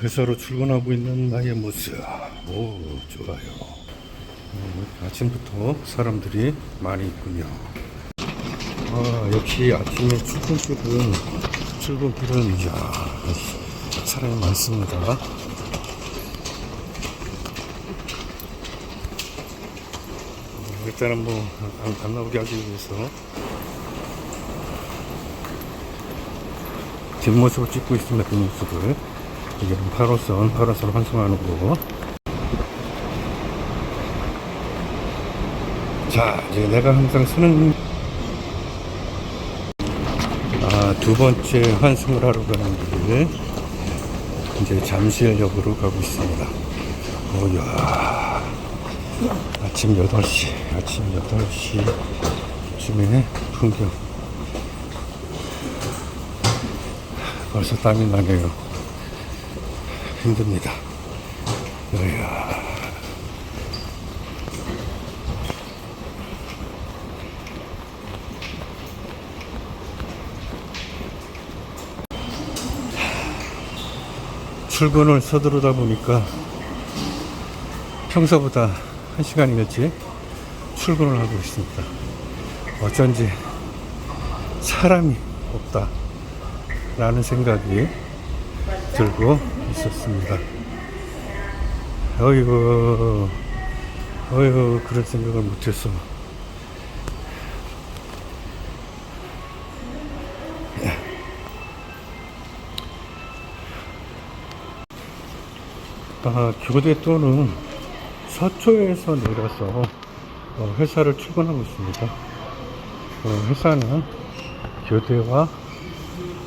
회사로 출근하고 있는 나의 모습. 오, 좋아요. 어, 아침부터 사람들이 많이 있군요. 아, 역시 아침에 출근길은, 출근길은, 이야, 사람이 많습니다. 어, 일단은 뭐, 안, 안 나오게 하기 위해서 뒷모습을 찍고 있습니다. 뒷모습을. 이게 8호선, 8호선 환승하는 거. 자, 이제 내가 항상 쓰는 아, 두 번째 환승을 하러 가는 길. 이제 잠실역으로 가고 있습니다. 오야. 아침 8시, 아침 8시쯤에 풍경. 벌써 땀이 나네요. 힘듭니다. 이야. 출근을 서두르다 보니까 평소보다 한 시간이 일찍 출근을 하고 있습니다. 어쩐지 사람이 없다. 라는 생각이 들고 있었습니다. 어이구, 어이구, 그런 생각을 못했어. 아, 교대 또는 서초에서 내려서 어, 회사를 출근하고 있습니다. 어, 회사는 교대와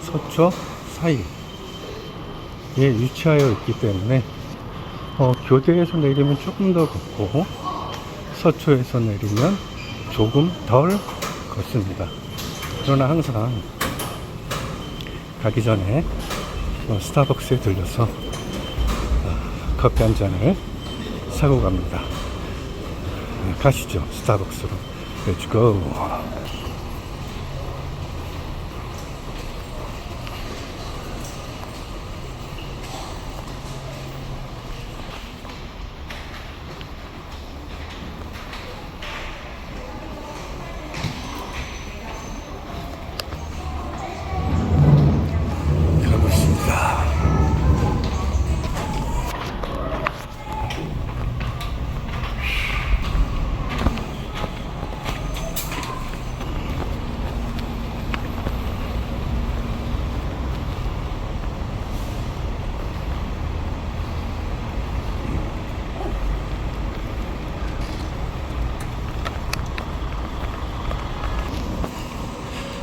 서초 사이 에 위치하여 있기 때문에 어, 교대에서 내리면 조금 더 걷고 서초에서 내리면 조금 덜 걷습니다. 그러나 항상 가기 전에 어, 스타벅스에 들려서 어, 커피 한 잔을 사고 갑니다. 어, 가시죠 스타벅스로. Let's go.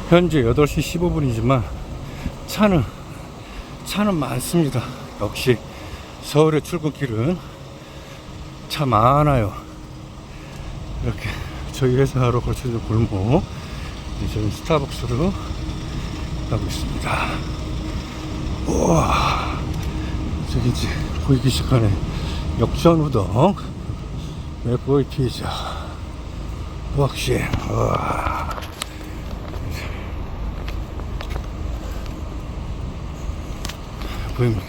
현재 8시 15분이지만 차는 차는 많습니다. 역시 서울의 출근길은 차 많아요. 이렇게 저희 회사로 거쳐진 골목 이제 스타벅스로 가고 있습니다. 우와 저기 이제 보이기 시작하네. 역전우동 맥보이 피자 왁싱 우와 보입니다.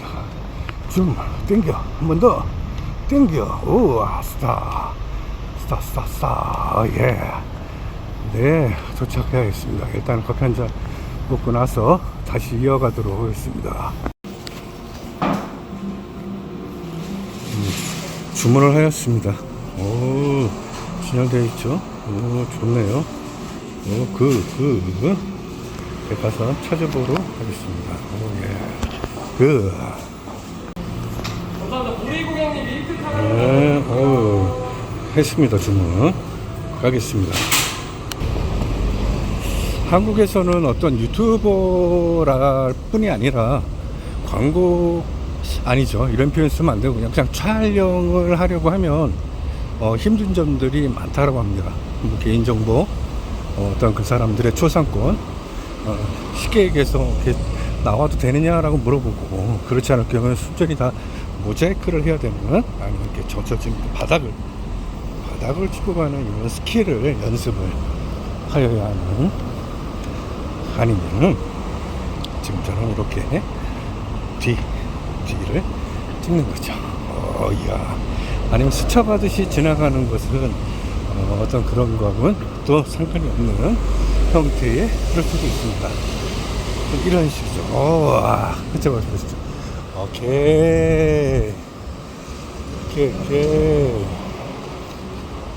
좀 땡겨 한 번 더 땡겨 우와 스타 스타 스타 스타 예. 네 도착해야겠습니다. 일단 커피 한 잔 먹고 나서 다시 이어가도록 하겠습니다. 음, 주문을 하였습니다. 오 진열되어 있죠. 오 좋네요. 오 그 그. 그. 가서 찾아보러 가겠습니다. 오 예. 그. 감사합니다. 보리 고객님 밀크 카메라 네, 어 했습니다, 주문. 가겠습니다. 한국에서는 어떤 유튜버랄 뿐이 아니라 광고, 아니죠. 이런 표현 쓰면 안 되고 그냥, 그냥 촬영을 하려고 하면 어, 힘든 점들이 많다고 합니다. 뭐 개인정보, 어, 어떤 그 사람들의 초상권, 어, 쉽게 얘기해서 이렇게 나와도 되느냐라고 물어보고 그렇지 않을 경우는 순전히 다 모자이크를 해야 되는 아니면 이렇게 젖어진 바닥을 바닥을 가는 이런 스킬을 연습을 하여야 하는 아니면은 지금처럼 이렇게 뒤 뒤를 찍는 거죠. 어, 이야. 아니면 스쳐가듯이 지나가는 것은 어, 어떤 그런 거하고는 또 상관이 없는 형태의 그럴 수도 있습니다. 이런. 오, 와, 그쵸, 그쵸, 그쵸. 오케이. 오케이, 오케이.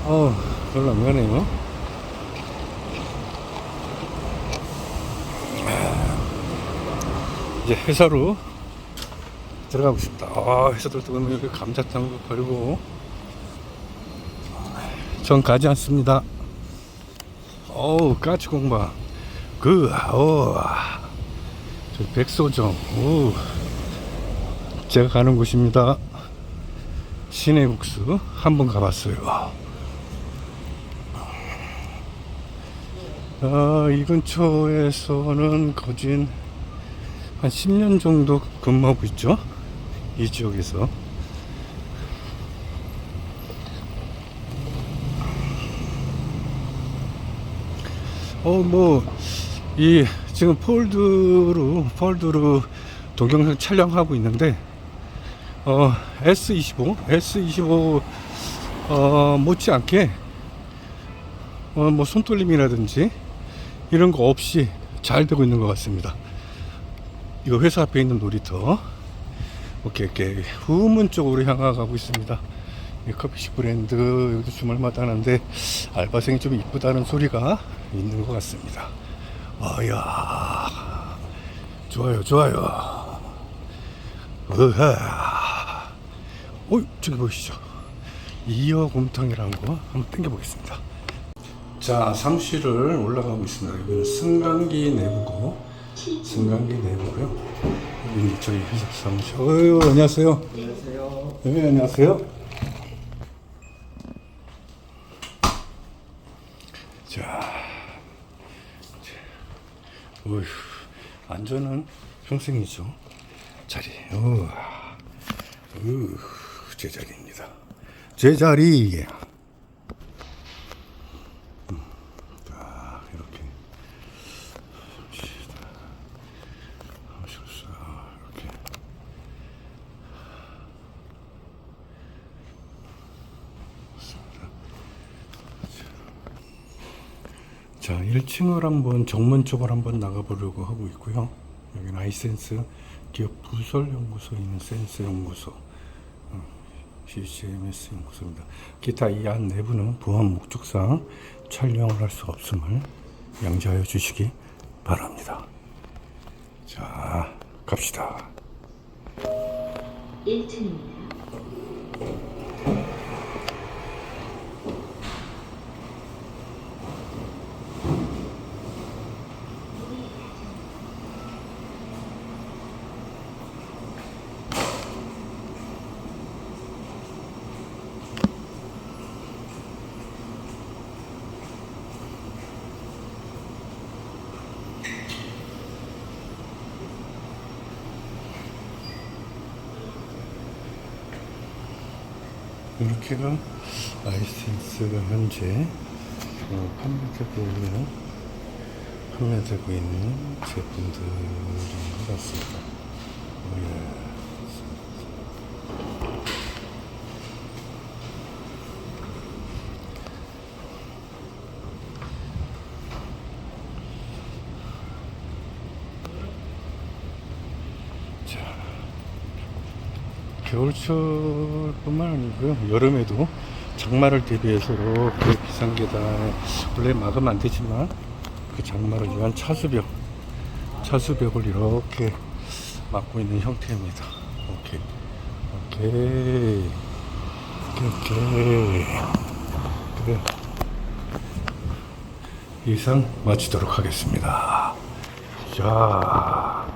어, 별로 안 가네요. 이제 회사로 들어가고 싶다. 아, 회사들 보면 여기 감자탕도 버리고. 전 가지 않습니다. 어우, 까치 공방. 그, 어, 저 백소정. 오. 제가 가는 곳입니다. 시내국수 한번 가봤어요. 아, 이 근처에서는 거진 한 10년 정도 근무하고 있죠. 이 지역에서. 어, 뭐, 이, 지금 폴드로, 폴드로 동영상 촬영하고 있는데, 어, S25, S25, 어, 못지않게, 어, 뭐, 손떨림이라든지, 이런 거 없이 잘 되고 있는 것 같습니다. 이거 회사 앞에 있는 놀이터. 오케이, 오케이. 후문 쪽으로 향하고 있습니다. 이 커피숍 브랜드, 여기도 주말마다 하는데, 알바생이 좀 이쁘다는 소리가 있는 것 같습니다. 아야 좋아요, 좋아요. 으하. 어, 저기 보시죠. 이어 곰탕이라는 거 한번 땡겨보겠습니다. 자, 사무실을 올라가고 있습니다. 여기는 승강기 내부고, 승강기 내부고요. 여기 저희 회사 사무실. 어유, 안녕하세요. 안녕하세요. 네, 안녕하세요. 자, 어휴, 안전은 평생이죠. 자리, 어, 어, 제 자리입니다. 제 자리. 음, 자, 이렇게. 하실수 이렇게. 자, 1층을 한번 정문 쪽을 한번 나가보려고 하고 있고요. 여기는 아이센스 기업 부설 연구소에 있는 센스 연구소, 어, CCMS 연구소입니다. 기타 이 안 내부는 보안 목적상 촬영을 할 수 없음을 양지하여 주시기 바랍니다. 자, 갑시다. 1층입니다. 이렇게가 아이센스가 현재 어, 판매되고 판매되고 있는 제품들인 것 같습니다. 어, 예. 자, 겨울철뿐만 아니고요. 여름에도 장마를 대비해서 이렇게 비상 계단에 원래 막으면 안 되지만 그 장마를 위한 차수벽 차수벽을 이렇게 막고 있는 형태입니다. 오케이. 오케이. 오케이 오케이. 그래. 이상 마치도록 하겠습니다. 자